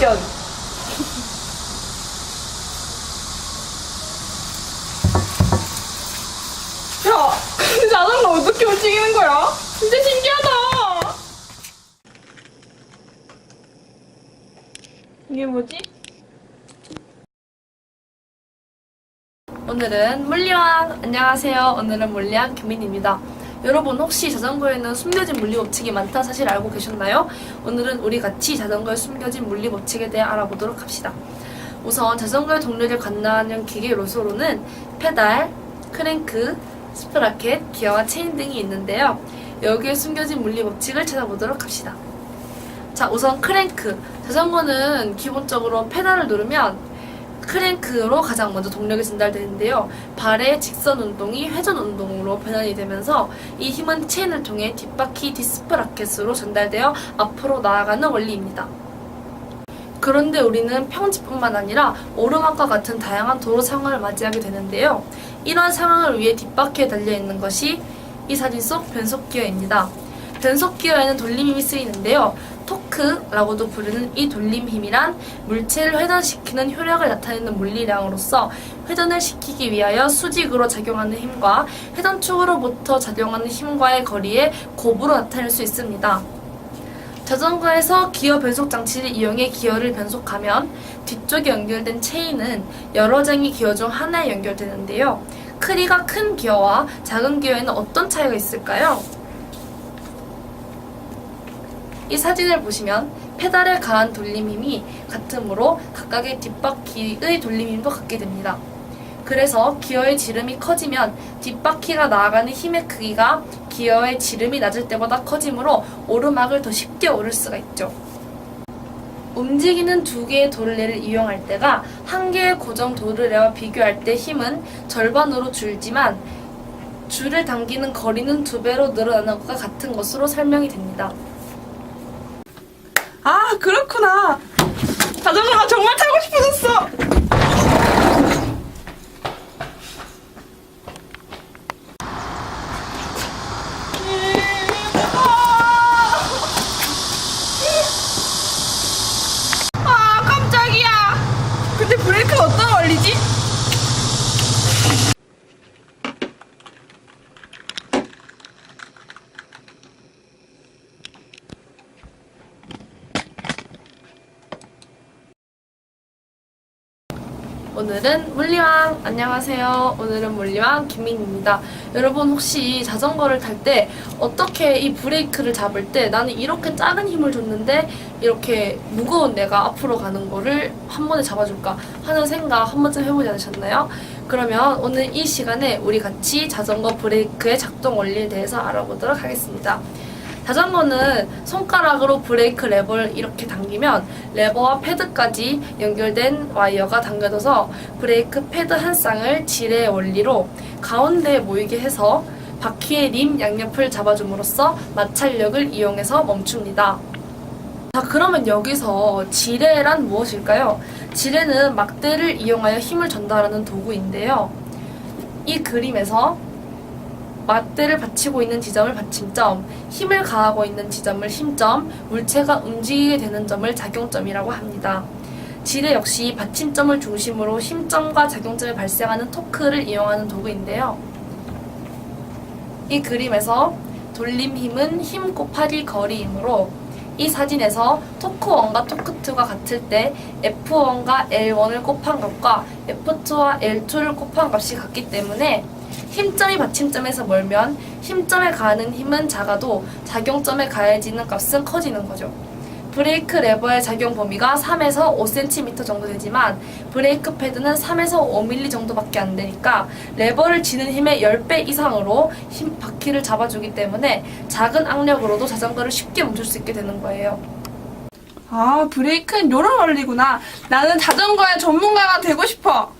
미션. 야, 근데 자전거 어떻게 움직이는 거야? 진짜 신기하다. 이게 뭐지? 오늘은 물리왕 안녕하세요. 오늘은 물리왕 규민입니다. 여러분 혹시 자전거에는 숨겨진 물리 법칙이 많다는 사실 알고 계셨나요? 오늘은 우리 같이 자전거에 숨겨진 물리 법칙에 대해 알아보도록 합시다. 우선 자전거의 동력을 관나하는 기계로서로는 페달, 크랭크, 스프라켓, 기어와 체인 등이 있는데요. 여기에 숨겨진 물리 법칙을 찾아보도록 합시다. 자, 우선 크랭크. 자전거는 기본적으로 페달을 누르면 크랭크로 가장 먼저 동력이 전달되는데요. 발의 직선 운동이 회전 운동으로 변환이 되면서 이 힘은 체인을 통해 뒷바퀴 디스프 라켓으로 전달되어 앞으로 나아가는 원리입니다. 그런데 우리는 평지뿐만 아니라 오르막과 같은 다양한 도로 상황을 맞이하게 되는데요. 이러한 상황을 위해 뒷바퀴에 달려있는 것이 이 사진 속 변속기어입니다. 변속기어에는 돌림힘이 쓰이는데요. 토크라고도 부르는 이 돌림 힘이란 물체를 회전시키는 효력을 나타내는 물리량으로서 회전을 시키기 위하여 수직으로 작용하는 힘과 회전축으로부터 작용하는 힘과의 거리에 곱으로 나타낼 수 있습니다. 자전거에서 기어 변속 장치를 이용해 기어를 변속하면 뒤쪽에 연결된 체인은 여러 장의 기어 중 하나에 연결되는데요. 크기가 큰 기어와 작은 기어에는 어떤 차이가 있을까요? 이 사진을 보시면 페달에 가한 돌림 힘이 같으므로 각각의 뒷바퀴의 돌림 힘도 같게 됩니다. 그래서 기어의 지름이 커지면 뒷바퀴가 나아가는 힘의 크기가 기어의 지름이 낮을 때보다 커지므로 오르막을 더 쉽게 오를 수가 있죠. 움직이는 두 개의 도르래를 이용할 때가 한 개의 고정 도르래와 비교할 때 힘은 절반으로 줄지만 줄을 당기는 거리는 두 배로 늘어나는 것과 같은 것으로 설명이 됩니다. 아 그렇구나. 자전거가 정말 타고 싶어졌어 아 깜짝이야 근데 브레이크는 어떤 원리지? 오늘은 물리왕 안녕하세요. 오늘은 물리왕 김민입니다. 여러분 혹시 자전거를 탈 때 어떻게 이 브레이크를 잡을 때 나는 이렇게 작은 힘을 줬는데 이렇게 무거운 내가 앞으로 가는 거를 한 번에 잡아줄까 하는 생각 한 번쯤 해보지 않으셨나요? 그러면 오늘 이 시간에 우리 같이 자전거 브레이크의 작동 원리에 대해서 알아보도록 하겠습니다. 자전거는 손가락으로 브레이크 레버를 이렇게 당기면 레버와 패드까지 연결된 와이어가 당겨져서 브레이크 패드 한 쌍을 지뢰의 원리로 가운데에 모이게 해서 바퀴의 림 양옆을 잡아줌으로써 마찰력을 이용해서 멈춥니다. 자, 그러면 여기서 지뢰란 무엇일까요? 지뢰는 막대를 이용하여 힘을 전달하는 도구인데요. 이 그림에서 막대를 받치고 있는 지점을 받침점, 힘을 가하고 있는 지점을 힘점, 물체가 움직이게 되는 점을 작용점이라고 합니다. 지뢰 역시 받침점을 중심으로 힘점과 작용점에 발생하는 토크를 이용하는 도구인데요. 이 그림에서 돌림 힘은 힘 곱하기 거리이므로 이 사진에서 토크1과 토크2가 같을 때 F1과 L1을 곱한 값과 F2와 L2를 곱한 값이 같기 때문에 힘점이 받침점에서 멀면 힘점에 가하는 힘은 작아도 작용점에 가해지는 값은 커지는 거죠. 브레이크 레버의 작용 범위가 3에서 5cm 정도 되지만 브레이크 패드는 3에서 5mm 정도밖에 안 되니까 레버를 쥐는 힘의 10배 이상으로 힘 바퀴를 잡아주기 때문에 작은 악력으로도 자전거를 쉽게 멈출 수 있게 되는 거예요. 아 브레이크는 요런 원리구나 나는 자전거의 전문가가 되고 싶어